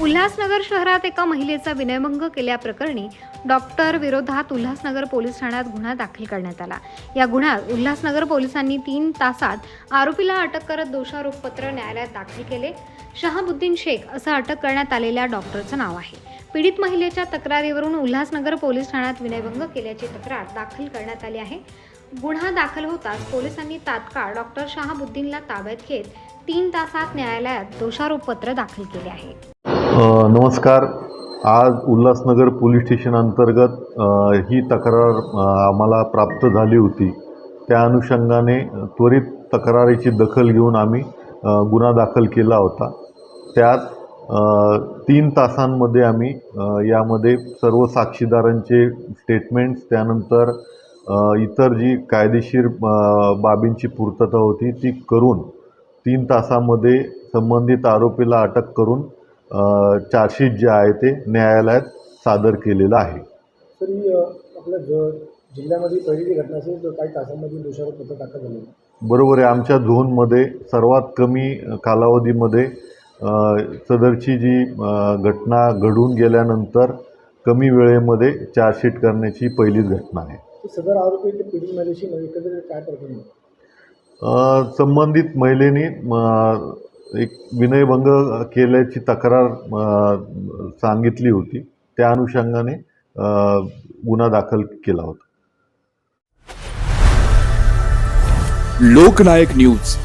उल्हासनगर शहरात एका महिलेचा विनयभंग केल्याप्रकरणी डॉक्टर विरोधात उल्हासनगर पोलीस ठाण्यात गुन्हा दाखल करण्यात आला. या गुन्ह्यात उल्हासनगर पोलिसांनी तीन तासात आरोपीला अटक करत दोषारोपपत्र न्यायालयात दाखल केले. शहाबुद्दीन शेख असं अटक करण्यात आलेल्या डॉक्टरचं नाव आहे. पीडित महिलेच्या तक्रारीवरून उल्हासनगर पोलीस ठाण्यात विनयभंग केल्याची तक्रार दाखल करण्यात आली आहे. गुन्हा दाखल होताच पोलिसांनी तात्काळ डॉक्टर शहाबुद्दीनला ताब्यात घेत तीन तासात न्यायालयात दोषारोपपत्र दाखल केले आहे. नमस्कार. आज उल्हासनगर पोलीस स्टेशन अंतर्गत ही तक्रार आम्हाला प्राप्त झाली होती. त्या अनुषंगाने त्वरित तक्रारीची दखल घेऊन आम्ही गुन्हा दाखल केला होता. त्यात तीन तासांमध्ये आम्ही यामध्ये सर्व साक्षीदारांचे स्टेटमेंट्स त्यानंतर इतर जी कायदेशीर बाबींची पूर्तता होती ती करून तीन तासामध्ये संबंधित आरोपीला अटक करून चार्जशीट जे आहे ते न्यायालयात सादर केलेलं आहे. आपल्या ज जिल्ह्यामध्ये पहिली जी घटना असेल तर काही तासांमध्ये दोषारोपपत्र दाखल झाले. बरोबर आहे. आमच्या झोनमध्ये सर्वात कमी कालावधीमध्ये सदरची जी घटना घडून गेल्यानंतर कमी वेळेमध्ये चार्जशीट करण्याची पहिलीच घटना आहे. सदर आरोपी पीडित महिलेशी एकंदरीत काय प्रकरण संबंधित महिलेने एक विनयभंग केल्याची तक्रार सांगितली होती. त्या अनुषंगाने गुन्हा दाखल केला होता. लोकनायक न्यूज.